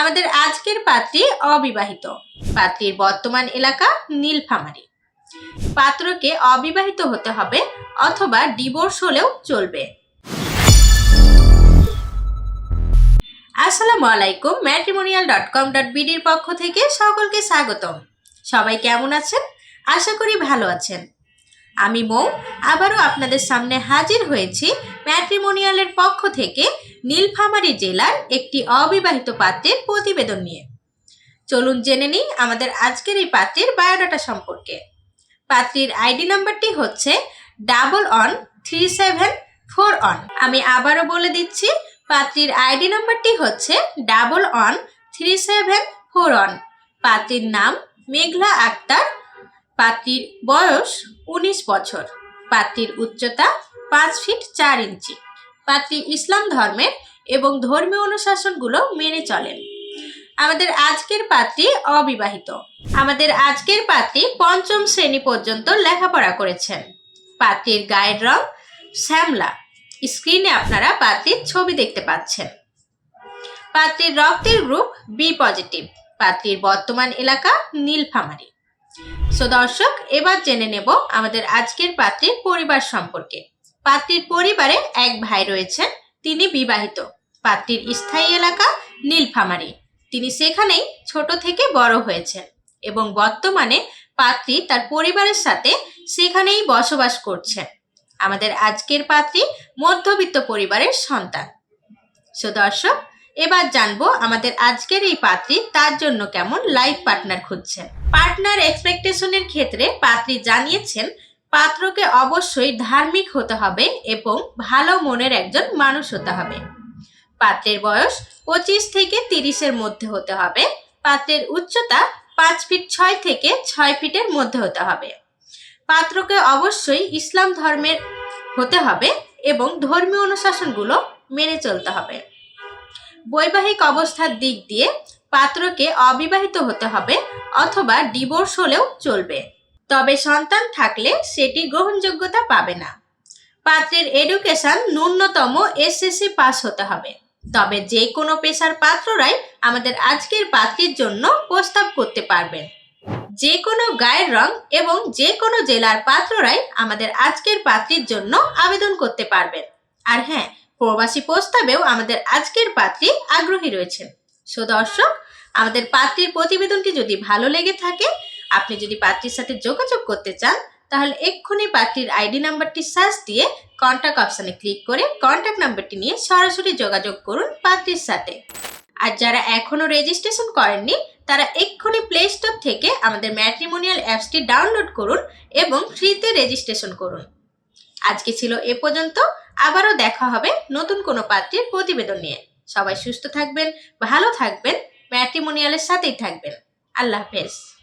আমাদের আজকের পাত্রী অবিবাহিত। পাত্রীর বর্তমান এলাকা নীলফামারী। পাত্রকে অবিবাহিত হতে হবে অথবা ডিভোর্স হলেও চলবে। আসসালামু আলাইকুম ম্যাট্রিমোনিয়াল ডট কম ডট বিডির পক্ষ থেকে সকলকে স্বাগতম। সবাই কেমন আছেন? আশা করি ভালো আছেন। আমি মৌ, আবারও আপনাদের সামনে হাজির হয়েছি ম্যাট্রিমোনিয়ালের পক্ষ থেকে নীলফামারী জেলার একটি অবিবাহিত পাত্রের প্রতিবেদন নিয়ে। চলুন জেনে নিই আমাদের আজকের এই পাত্রের বায়োডাটা সম্পর্কে। পাত্রীর আইডি নাম্বারটি হচ্ছে double one three seven four one আমি আবারও বলে দিচ্ছি, পাত্রীর আইডি নাম্বারটি হচ্ছে double one three seven four one পাত্রীর নাম মেঘলা আক্তার পাত্রীর বয়স উনিশ বছর। পাত্রীর উচ্চতা পাঁচ ফিট চার ইঞ্চি। পাত্রী ইসলাম ধর্মের এবং ধর্মীয় অনুশাসনগুলো মেনে চলেন। আমাদের আজকের পাত্রী অবিবাহিত। আমাদের আজকের পাত্রী পঞ্চম শ্রেণি পর্যন্ত লেখাপড়া করেছেন। পাত্রীর গায়ের রং শ্যামলা। স্ক্রিনে আপনারা পাত্রীর ছবি দেখতে পাচ্ছেন। পাত্রীর রক্তের গ্রুপ বি পজিটিভ। পাত্রীর বর্তমান এলাকা নীলফামারী। সো দর্শক, এবার জেনে নেব আমাদের আজকের পাত্রীর পরিবার সম্পর্কে। পাত্রীর পরিবারে এক ভাই রয়েছেন, তিনি বিবাহিত। পাত্রীর স্থায়ী এলাকা নীলফামারী। তিনি সেখানেই ছোট থেকে বড় হয়েছেন এবং বর্তমানে পাত্রী তার পরিবারের সাথে সেখানেই বসবাস করছেন। আমাদের আজকের পাত্রী মধ্যবিত্ত পরিবারের সন্তান। সো দর্শক এবার জানব আমাদের আজকের এই পাত্রী তার জন্য কেমন লাইফ পার্টনার খুঁজছেন পার্টনার এক্সপেকটেশনের ক্ষেত্রে পাত্রী জানিয়েছেন, পাত্রকে অবশ্যই ধার্মিক হতে হবে এবং ভালো মনের একজন মানুষ হতে হবে। পাত্রের বয়স পঁচিশ থেকে তিরিশের মধ্যে হতে হবে। পাত্রের উচ্চতা পাঁচ ফিট ছয় থেকে ছয় ফিটের মধ্যে হতে হবে। পাত্রকে অবশ্যই ইসলাম ধর্মের হতে হবে এবং ধর্মীয় অনুশাসনগুলো মেনে চলতে হবে। বৈবাহিক অবস্থার দিক দিয়ে পাত্রকে অবিবাহিত হতে হবে অথবা ডিভোর্স হলেও চলবে। তবে সন্তান থাকলে সেটি গ্রহণযোগ্যতা পাবে না। পাত্রের এডুকেশন ন্যূনতম এসএসসি পাস হতে হবে। তবে যে কোনো পেশার পাত্ররাই আমাদের আজকের পাত্রীর জন্য প্রস্তাব করতে পারবেন। যে কোনো গায়ের রং এবং যে কোনো জেলার পাত্ররাই আমাদের আজকের পাত্রীর জন্য আবেদন করতে পারবেন। আর হ্যাঁ প্রবাসী প্রস্তাবেও আমাদের আজকের পাত্রী আগ্রহী রয়েছেন সো দর্শক, আমাদের পাত্রীর প্রতিবেদনটি যদি ভালো লেগে থাকে, আপনি যদি পাত্রীর সাথে যোগাযোগ করতে চান, তাহলে এক্ষুনি পাত্রীর আইডি নাম্বারটি সার্চ দিয়ে কন্ট্যাক্ট অপশানে ক্লিক করে কন্ট্যাক্ট নাম্বারটি নিয়ে সরাসরি যোগাযোগ করুন পাত্রীর সাথে। আর যারা এখনও রেজিস্ট্রেশন করেননি, তারা এক্ষুনি প্লে স্টোর থেকে আমাদের ম্যাট্রিমোনিয়াল অ্যাপসটি ডাউনলোড করুন এবং ফ্রিতে রেজিস্ট্রেশন করুন। আজকে ছিল এ পর্যন্ত। আবারও দেখা হবে নতুন কোনো পাত্রের প্রতিবেদন নিয়ে। সবাই সুস্থ থাকবেন, ভালো থাকবেন, ম্যাট্রিমোনিয়ালের সাথেই থাকবেন। আল্লাহ হাফেজ।